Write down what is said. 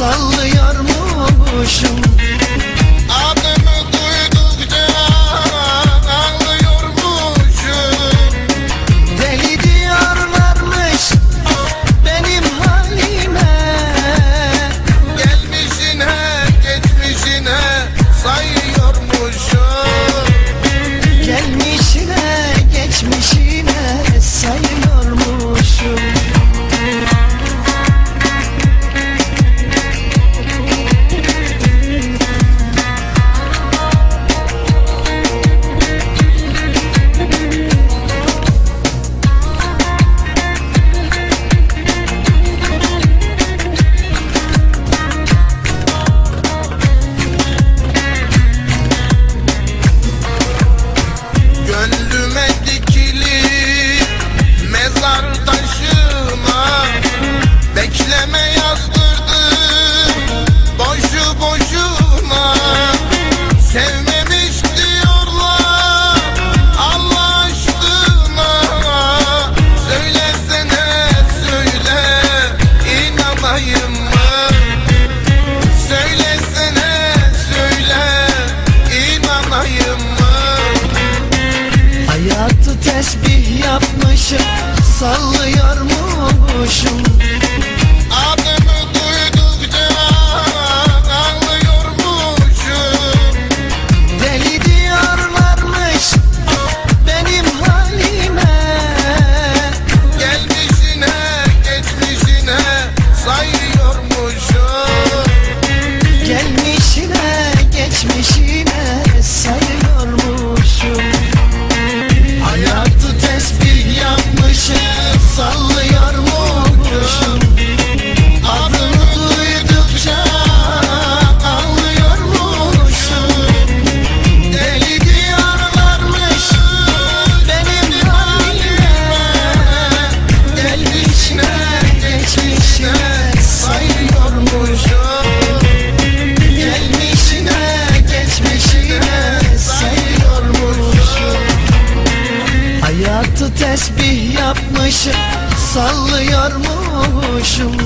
sallıyor sallayalım yapmışım Sallıyormuşum.